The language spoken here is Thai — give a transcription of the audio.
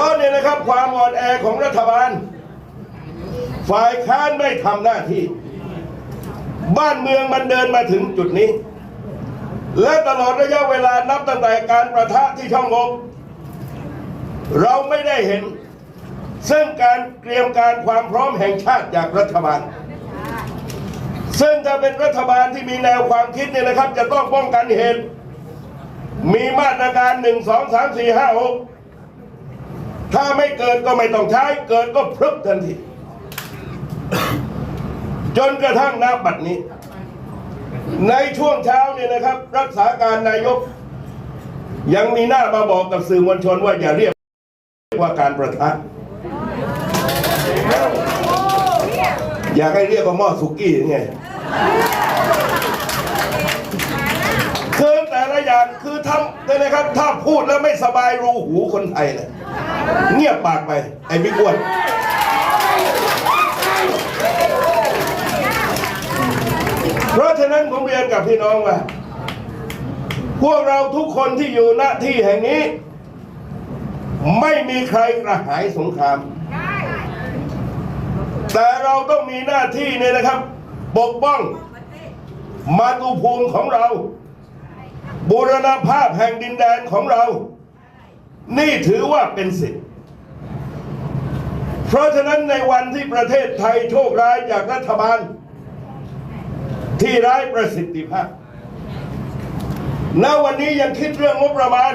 ราะเนี่ยนะครับความอ่อนแอของรัฐบาล ฝ่ายค้านไม่ทำหน้าที่ บ้านเมืองมันเดินมาถึงจุดนี้ และตลอดระยะเวลานับตั้งแต่การประทะที่ช่องลมเราไม่ได้เห็น ซึ่งการเตรียมการความพร้อมแห่งชาติจากรัฐบาล ซึ่งถ้าเป็นรัฐบาลที่มีแนวความคิดเนี่ยนะครับ จะต้องป้องกันเหตุ มีมาตรการหนึ่งสองสามสี่ห้าหก ถ้าไม่เกิดก็ไม่ต้องใช้ เกิดก็พรึบทันที จนกระทั่งนับบัดนี้ ในช่วงเช้าเนี่ยนะครับ รักษาการนายก ยังมีหน้ามาบอกกับสื่อมวลชนว่าอย่าเรียกว่าการประทะอยากให้เรียกว่าหม้อสุกี้ยังไงคือแต่ละอย่างคือทำเนี่ยนะครับ ถ้าพูดแล้วไม่สบายรูหูคนไทยเลย เงียบปากไป ไอ้บิ๊กอ้วนเพราะฉะนั้นผมเรียนกับพี่น้องว่า พวกเราทุกคนที่อยู่หน้าที่แห่งนี้ ไม่มีใครกระหายสงคราม แต่เราต้องมีหน้าที่เนี่ยนะครับ ปกป้องมาตุภูมิของเรา บูรณภาพแห่งดินแดนของเรา นี่ถือว่าเป็นสิทธิ์เพราะฉะนั้นในวันที่ประเทศไทยโชคร้ายจากรัฐบาล ที่ร้ายประสิทธิภาพณวันนี้ยังคิดเรื่องงบประมาณ